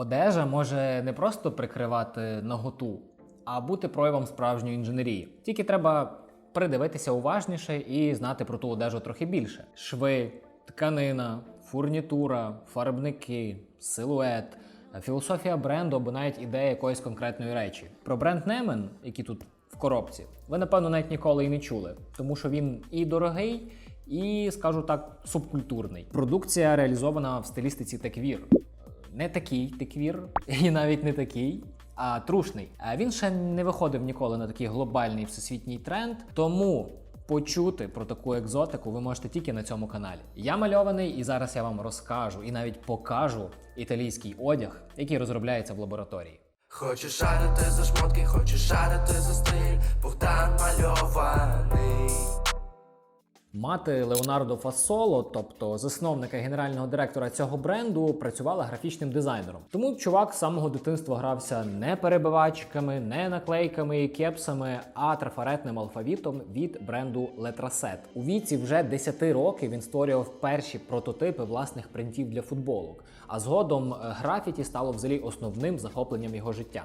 Одежа може не просто прикривати наготу, а бути проявом справжньої інженерії. Тільки треба придивитися уважніше і знати про ту одежу трохи більше: шви, тканина, фурнітура, фарбники, силует, філософія бренду або навіть ідея якоїсь конкретної речі. Про бренд Немен, який тут в коробці, ви напевно навіть ніколи і не чули, тому що він і дорогий, і, скажу так, субкультурний. Продукція реалізована в стилістиці теквір. Не такий теквір, і навіть не такий. А трушний. Він ще не виходив ніколи на такий глобальний всесвітній тренд. Тому почути про таку екзотику ви можете тільки на цьому каналі. Я мальований, і зараз я вам розкажу і навіть покажу італійський одяг, який розробляється в лабораторії. Хочу шарити за шмотки, хочу шарити за стиль, Богдан мальований. Мати Леонардо Фасоло, тобто засновника і генерального директора цього бренду, працювала графічним дизайнером. Тому чувак з самого дитинства грався не перебивачками, не наклейками і кепсами, а трафаретним алфавітом від бренду Letraset. У віці вже 10 років він створював перші прототипи власних принтів для футболок. А згодом е, графіті стало взагалі основним захопленням його життя.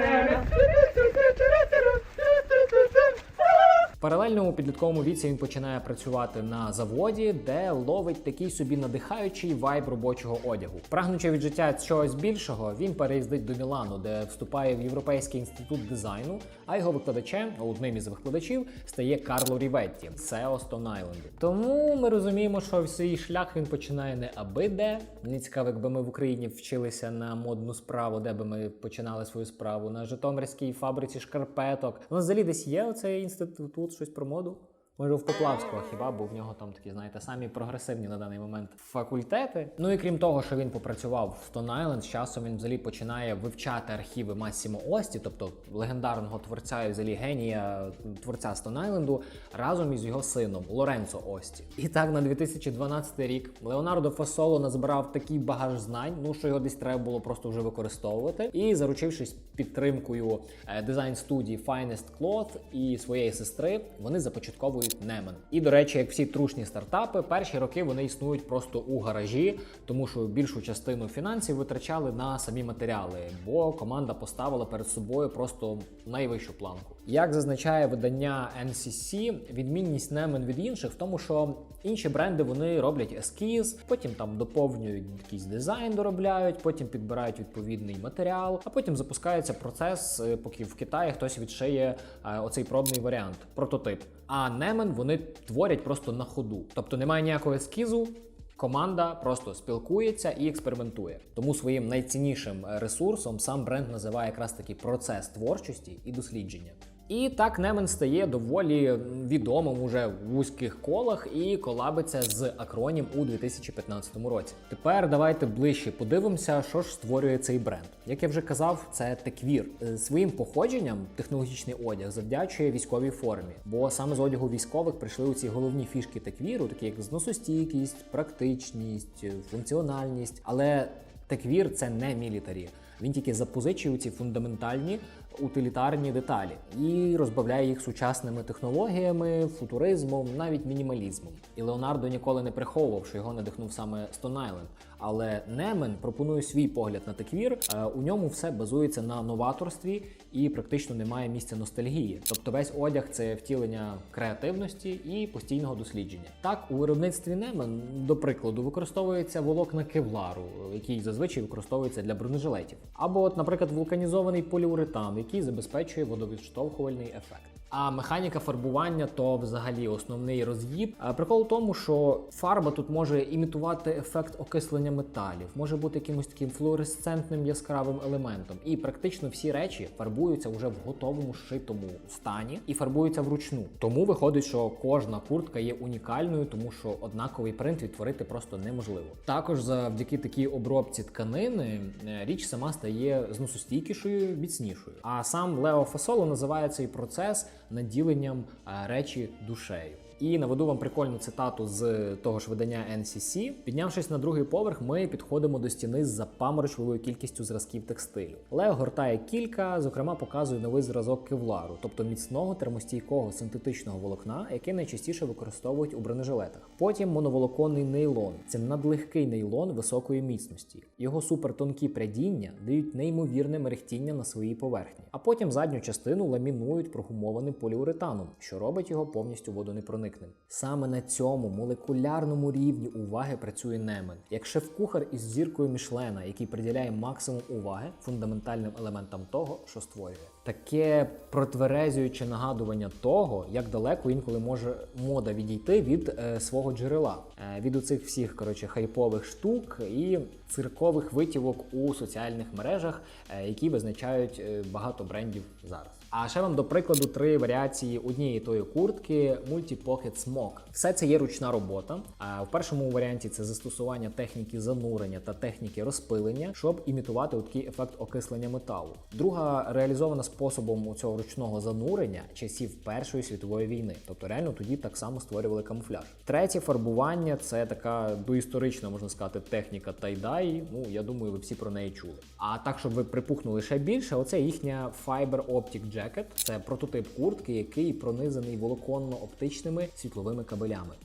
У підлітковому віці він починає працювати на заводі, де ловить такий собі надихаючий вайб робочого одягу. Прагнучи від життя чогось більшого, він переїздить до Мілану, де вступає в Європейський інститут дизайну. А його викладачем, одним із викладачів, стає Карло Ріветті, Stone Island. Тому ми розуміємо, що свій шлях він починає не аби де. Мені цікаво, якби ми в Україні вчилися на модну справу, де би ми починали свою справу на Житомирській фабриці шкарпеток. У нас взагалі десь є оцей інститут, щось про моду. Може, в Поплавського хіба, бо в нього там такі, знаєте, самі прогресивні на даний момент факультети. Ну і крім того, що він попрацював в Stone Island, з часом він взагалі починає вивчати архіви Массімо Ості, тобто легендарного творця і взагалі генія творця Stone Island, разом із його сином Лоренцо Ості. І так на 2012 рік Леонардо Фасоло назбирав такий багаж знань, ну що його десь треба було просто вже використовувати. І заручившись підтримкою е, дизайн студії Finest Cloth і своєї сестри, вони започатковують Немен. І до речі, як всі трушні стартапи, перші роки вони існують просто у гаражі, тому що більшу частину фінансів витрачали на самі матеріали, бо команда поставила перед собою просто найвищу планку. Як зазначає видання NCC, відмінність Немен від інших в тому, що інші бренди вони роблять ескіз, потім там доповнюють якийсь дизайн, доробляють, потім підбирають відповідний матеріал, а потім запускається процес, е, поки в Китаї хтось відшиє е, оцей пробний варіант, прототип. А Немен вони творять просто на ходу, тобто немає ніякого ескізу. Команда просто спілкується і експериментує. Тому своїм найціннішим ресурсом сам бренд називає якраз такий процес творчості і дослідження. І так Немен стає доволі відомим уже в вузьких колах і колабиться з Акронім у 2015 році. Тепер давайте ближче подивимося, що ж створює цей бренд. Як я вже казав, це теквір. Е, Своїм походженням технологічний одяг завдячує військовій формі, бо саме з одягу військових прийшли у ці головні фішки теквіру, такі як зносостійкість, практичність, е, функціональність. Але теквір це не мілітарі. Він тільки запозичує ці фундаментальні утилітарні деталі і розбавляє їх сучасними технологіями, футуризмом, навіть мінімалізмом. І Леонардо ніколи не приховував, що його надихнув саме Stone Island. Але Немен пропонує свій погляд на теквір. Е, У ньому все базується на новаторстві і практично немає місця ностальгії. Тобто весь одяг це втілення креативності і постійного дослідження. Так, у виробництві Немен, до прикладу, використовується волокна кевлару, який зазвичай використовується для бронежилетів. Або, от, наприклад, вулканізований поліуретан, який забезпечує водовідштовхувальний ефект. А механіка фарбування то взагалі основний роз'їб. Прикол в тому, що фарба тут може імітувати ефект окислення металів, може бути якимось таким флуоресцентним яскравим елементом. І практично всі речі фарбуються вже в готовому шитому стані і фарбуються вручну. Тому виходить, що кожна куртка є унікальною, тому що однаковий принт відтворити просто неможливо. Також завдяки такій обробці тканини е, річ сама стає зносостійкішою, міцнішою. А сам Лео Фасоло називає цей процес наділенням е, речі душею. І наведу вам прикольну цитату з того ж видання NCC. Піднявшись на другий поверх, ми підходимо до стіни з запаморочливою кількістю зразків текстилю. Лео гортає кілька, зокрема, показує новий зразок кевлару, тобто міцного термостійкого синтетичного волокна, яке найчастіше використовують у бронежилетах. Потім моноволоконний нейлон. Це надлегкий нейлон високої міцності. Його супертонкі прядіння дають неймовірне мерехтіння на своїй поверхні. А потім задню частину ламінують прогумованим поліуретаном, що робить його повністю водонепроникним. Саме на цьому молекулярному рівні уваги працює Немен, як шеф-кухар із зіркою Мішлена, який приділяє максимум уваги фундаментальним елементам того, що створює. Таке протверезююче нагадування того, як далеко інколи може мода відійти від е, свого джерела, е, від оцих всіх коротше хайпових штук і циркових витівок у соціальних мережах, е, які визначають е, багато брендів зараз. А ще вам до прикладу три варіації однієї тої куртки Multi Pocket Smoke. Все це є ручна робота. А в першому варіанті це застосування техніки занурення та техніки розпилення, щоб імітувати такий ефект окислення металу. Друга реалізована способом цього ручного занурення часів Першої світової війни. Тобто реально тоді так само створювали камуфляж. Третє фарбування це така доісторична, можна сказати, техніка тайдай. Ну я думаю, ви всі про неї чули. А так, щоб ви припухнули ще більше, оце їхня Fiber Optic Jacket. Це прототип куртки, який пронизаний волоконно-оптичними світловими кабелями.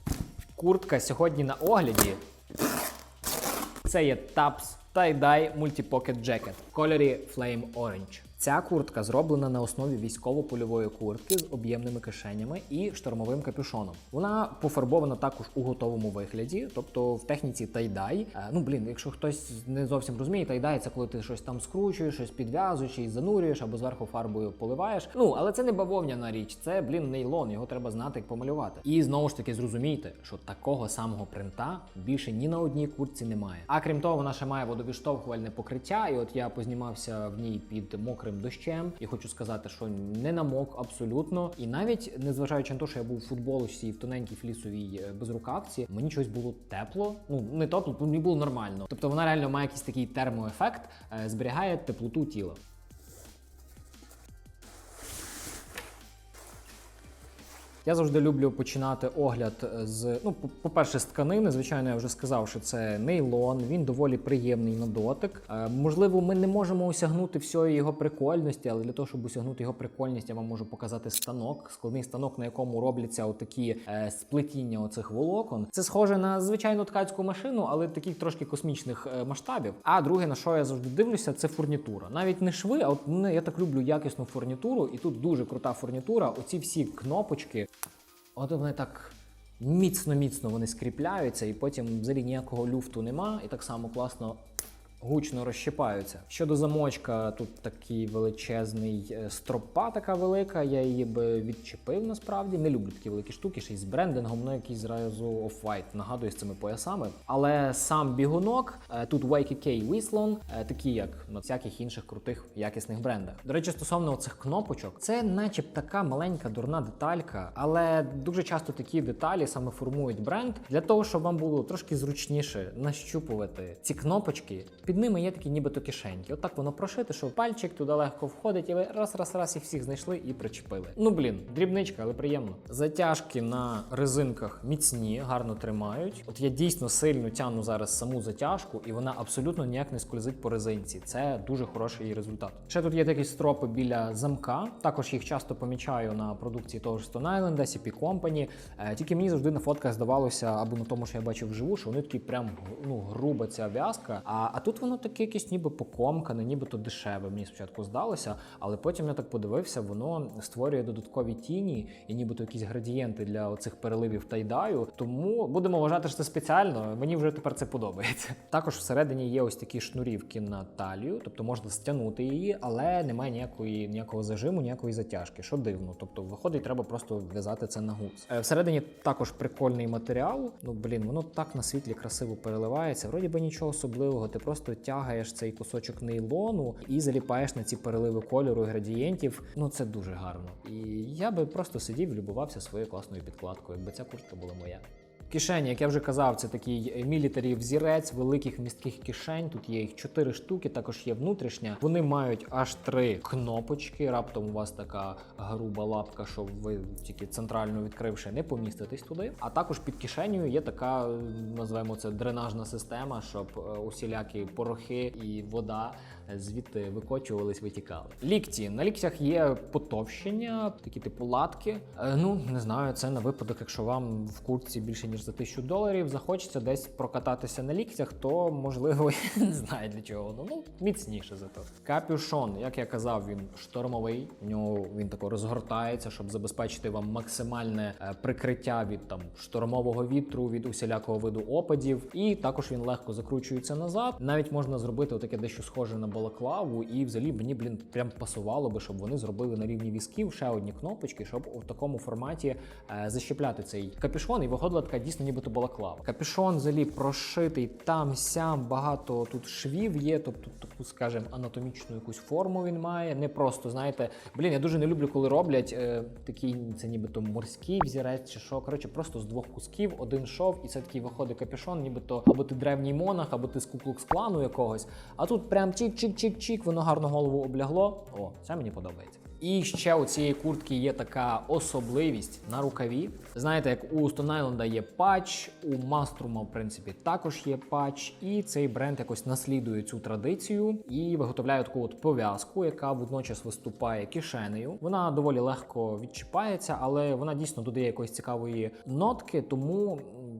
Куртка сьогодні на огляді. Це є Taps Tie-Dye Multi-Pocket Jacket в кольорі Flame Orange. Ця куртка зроблена на основі військово-польової куртки з об'ємними кишенями і штормовим капюшоном. Вона пофарбована також у готовому вигляді, тобто в техніці тайдай. Е, Ну блін, якщо хтось не зовсім розуміє, тайдай це коли ти щось там скручуєш, щось підв'язуєш і занурюєш або зверху фарбою поливаєш. Ну але це не бавовняна річ, це блін нейлон. Його треба знати, як помалювати. І знову ж таки зрозумійте, що такого самого принта більше ні на одній куртці немає. А крім того, вона ще має водовіштовхувальне покриття. І от я познімався в ній під мокрим дощем. І хочу сказати, що не намок абсолютно. І навіть незважаючи на те, що я був у футболочці і в тоненькій флісовій е, безрукавці, мені щось було тепло. Ну не тепло, мені було нормально. Тобто вона реально має якийсь такий термоефект, е, зберігає теплоту тіла. Я завжди люблю починати огляд з ну, по- по-перше, з тканини. Звичайно, я вже сказав, що це нейлон. Він доволі приємний на дотик. Е, можливо, ми не можемо осягнути всієї його прикольності, але для того, щоб осягнути його прикольність, я вам можу показати станок, складний станок, на якому робляться отакі е, сплетіння оцих волокон. Це схоже на звичайну ткацьку машину, але таких трошки космічних е, масштабів. А друге, на що я завжди дивлюся, це фурнітура. Навіть не шви, а от я так люблю якісну фурнітуру, і тут дуже крута фурнітура. Оці всі кнопочки. От вони так міцно-міцно вони скріпляються, і потім взагалі ніякого люфту нема, і так само класно. Гучно розщипаються. Щодо замочка, тут такий величезний е, стропа, така велика. Я її би відчепив насправді. Не люблю такі великі штуки, ще й з брендингом, ну якийсь зразу Off-White нагадує з цими поясами. Але сам бігунок е, тут YKK Whistlon, е, такі як на всяких інших крутих якісних брендах. До речі, стосовно цих кнопочок, це наче б така маленька дурна деталька, але дуже часто такі деталі саме формують бренд для того, щоб вам було трошки зручніше нащупувати ці кнопочки. Під ними є такі нібито кишеньки. Отак воно прошите, що пальчик туди легко входить, і ви раз, раз, раз їх всіх знайшли і причепили. Ну блін, дрібничка, але приємно. Затяжки на резинках міцні, гарно тримають. От я дійсно сильно тягну зараз саму затяжку, і вона абсолютно ніяк не скользить по резинці. Це дуже хороший результат. Ще тут є такі стропи біля замка. Також їх часто помічаю на продукції того ж Stone Island, CP Company. Е, Тільки мені завжди на фотках здавалося, або на тому, що я бачив вживу, що вони такі прям ну, груба ця в'язка. А, а тут воно таке якесь ніби покомкане, нібито дешеве. Мені спочатку здалося, але потім я так подивився, воно створює додаткові тіні і нібито якісь градієнти для оцих переливів тайдаю. Тому будемо вважати, що це спеціально. Мені вже тепер це подобається. Також всередині є ось такі шнурівки на талію, тобто можна стягнути її, але немає ніякої ніякого зажиму, ніякої затяжки, що дивно. Тобто, виходить, треба просто в'язати це на гуц. Е, Всередині також прикольний матеріал. Ну блін, воно так на світлі красиво переливається. Вроді би нічого особливого. Ти просто тягаєш цей кусочок нейлону і заліпаєш на ці переливи кольору і градієнтів. Ну це дуже гарно. І я би просто сидів любувався своєю класною підкладкою, якби ця куртка була моя. Кишені, як я вже казав, це такий мілітарі взірець великих містких кишень. Тут є їх чотири штуки, також є внутрішня. Вони мають аж три кнопочки. Раптом у вас така груба лапка, що ви тільки центрально відкривши, не поміститесь туди. А також під кишенею є така, називаємо це дренажна система, щоб е, усілякі порохи і вода звідти викочувались, витікали. Лікті на ліктях є потовщення, такі типу латки. Е, ну не знаю, це на випадок, якщо вам в куртці більше ніж за тисячу доларів захочеться десь прокататися на ліктях, то можливо я не знаю для чого воно. Ну міцніше зато. Капюшон, як я казав, він штормовий. В нього він тако розгортається, щоб забезпечити вам максимальне е, прикриття від там штормового вітру, від усілякого виду опадів. І також він легко закручується назад. Навіть можна зробити отаке дещо схоже на балаклаву, і взагалі мені, блін, прям пасувало би, щоб вони зробили на рівні візків ще одні кнопочки, щоб у такому форматі е, защепляти цей капюшон, і виходила така дійсно нібито балаклава. Капюшон взагалі прошитий там сям багато тут швів є, тобто таку, скажімо, анатомічну якусь форму він має. Не просто знаєте, блін, я дуже не люблю, коли роблять е, такий, це нібито морський взірець чи що. Коротше, просто з двох кусків один шов, і це такий виходить капюшон, нібито або ти древній монах, або ти з куклукс клану якогось. А тут прям чик-чик-чик-чик, воно гарно голову облягло. О, це мені подобається. І ще у цієї куртки є така особливість на рукаві. Знаєте, як у Island є патч, у Маструма, в принципі, також є патч, і цей бренд якось наслідує цю традицію і виготовляє таку от пов'язку, яка водночас виступає кишенею. Вона доволі легко відчіпається, але вона дійсно додає якоїсь цікавої нотки, тому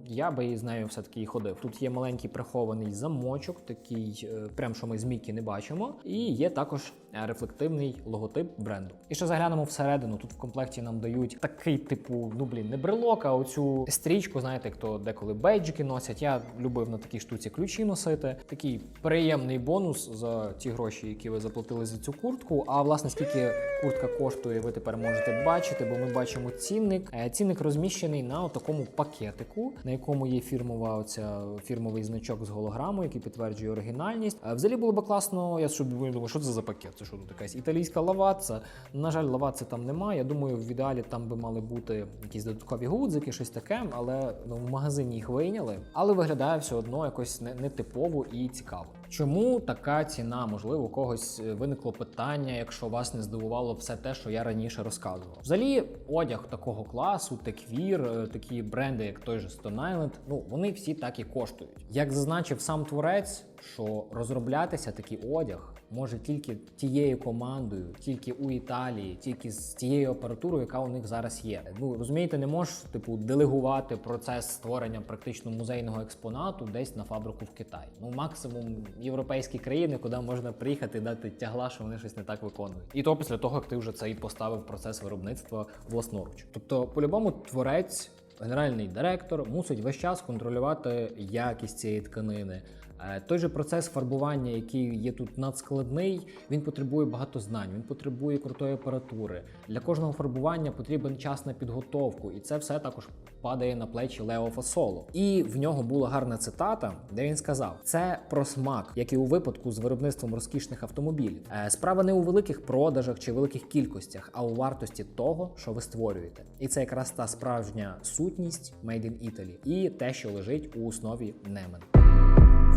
я би з нею все-таки і ходив. Тут є маленький прихований замочок, такий, е, прям що ми з Мікі не бачимо, і є також е, рефлективний логотип бренду. І ще заглянемо всередину. Тут в комплекті нам дають такий типу, ну блін, не брелок, а оцю стрічку. Знаєте, хто деколи бейджики носять. Я любив на такій штуці ключі носити. Такий приємний бонус за ті гроші, які ви заплатили за цю куртку. А власне, скільки куртка коштує, ви тепер можете бачити, бо ми бачимо цінник. Е, Цінник розміщений на такому пакетику, на якому є фірмова оця фірмовий значок з голограмою, який підтверджує оригінальність. А взагалі було би класно. Я собі думаю, що це за пакет? Це що тут якась італійська лаваца. На жаль, лаваці там немає. Я думаю, в ідеалі там би мали бути якісь додаткові гудзики, щось таке, але ну, в магазині їх вийняли. Але виглядає все одно якось не- нетипово і цікаво. Чому така ціна? Можливо, у когось е, виникло питання, якщо вас не здивувало все те, що я раніше розказував. Взагалі, одяг такого класу, теквір, е, такі бренди, як той же Stone Island, ну вони всі так і коштують. Як зазначив сам творець, що розроблятися такий одяг може тільки тією командою, тільки у Італії, тільки з тією апаратурою, яка у них зараз є. Ну розумієте, не можеш типу делегувати процес створення практично музейного експонату десь на фабрику в Китаї. Ну максимум європейські країни, куди можна приїхати і дати тягла, що вони щось не так виконують. І то після того, як ти вже цей поставив процес виробництва власноруч. Тобто, по-любому, творець. Генеральний директор мусить весь час контролювати якість цієї тканини. Е, Той же процес фарбування, який є тут надскладний, він потребує багато знань, він потребує крутої апаратури. Для кожного фарбування потрібен час на підготовку, і це все також падає на плечі Лео Фасоло. І в нього була гарна цитата, де він сказав: це про смак, як і у випадку з виробництвом розкішних автомобілів. Е, Справа не у великих продажах чи великих кількостях, а у вартості того, що ви створюєте. І це якраз та справжня сутність Made in Italy і те, що лежить у основі Немен.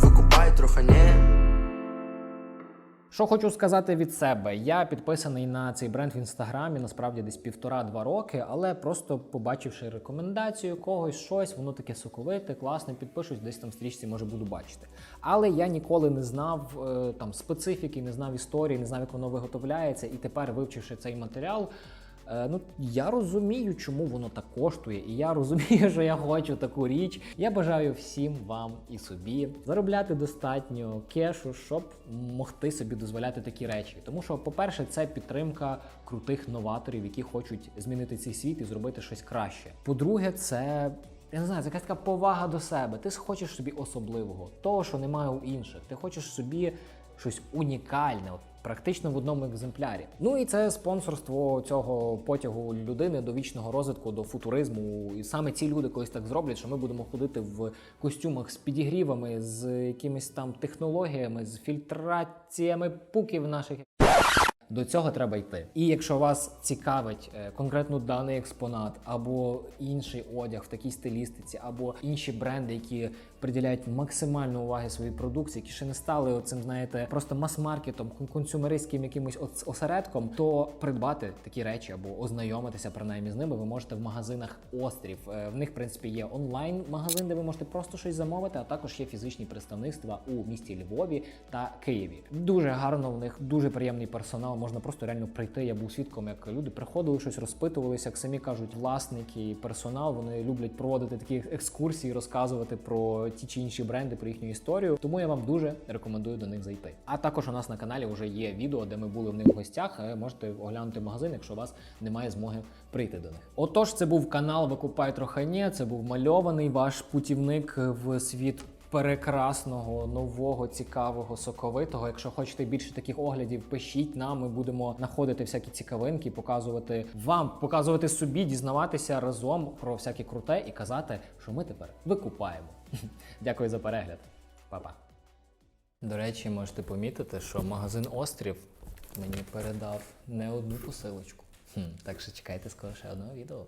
Викупай трохи не Що хочу сказати від себе, я підписаний на цей бренд в інстаграмі насправді десь півтора-два роки, але просто побачивши рекомендацію когось, щось, воно таке соковите, класне, підпишусь, десь там в стрічці може буду бачити. Але я ніколи не знав е, там специфіки, не знав історії, не знав, як воно виготовляється, і тепер, вивчивши цей матеріал. Е, Ну, я розумію, чому воно так коштує, і я розумію, що я хочу таку річ. Я бажаю всім вам і собі заробляти достатньо кешу, щоб могти собі дозволяти такі речі. Тому що, по-перше, це підтримка крутих новаторів, які хочуть змінити цей світ і зробити щось краще. По-друге, це. Я не знаю, це якась така повага до себе. Ти хочеш собі особливого, того, що немає у інших. Ти хочеш собі щось унікальне, практично в одному екземплярі. Ну і це спонсорство цього потягу людини до вічного розвитку, до футуризму. І саме ці люди колись так зроблять, що ми будемо ходити в костюмах з підігрівами, з якимись там технологіями, з фільтраціями пуків наших. до цього треба йти. І якщо вас цікавить е, конкретно даний експонат або інший одяг в такій стилістиці, або інші бренди, які приділяють максимально уваги своїй продукції, які ще не стали оцим, знаєте, просто мас-маркетом, кон- консюмеристським якимось осередком, то придбати такі речі або ознайомитися принаймні з ними ви можете в магазинах Острів. Е, В них, в принципі, є онлайн-магазин, де ви можете просто щось замовити, а також є фізичні представництва у місті Львові та Києві. Дуже гарно в них, дуже приємний персонал. Можна просто реально прийти. Я був свідком, як люди приходили, щось розпитувалися, як самі кажуть, власники персонал. Вони люблять проводити такі екскурсії, розказувати про ті чи інші бренди, про їхню історію. Тому я вам дуже рекомендую до них зайти. А також у нас на каналі вже є відео, де ми були в них в гостях. Е, Можете оглянути магазин, якщо у вас немає змоги прийти до них. Отож, це був канал Викупай Трохання. Це був мальований ваш путівник в світ прекрасного, нового, цікавого, соковитого. Якщо хочете більше таких оглядів, пишіть нам. Ми будемо знаходити всякі цікавинки, показувати вам, показувати собі, дізнаватися разом про всяке круте і казати, що ми тепер викупаємо. Дякую за перегляд. Па-па. До речі, можете помітити, що магазин Острів мені передав не одну посилочку. Хм, так що чекайте скоро ще одного відео.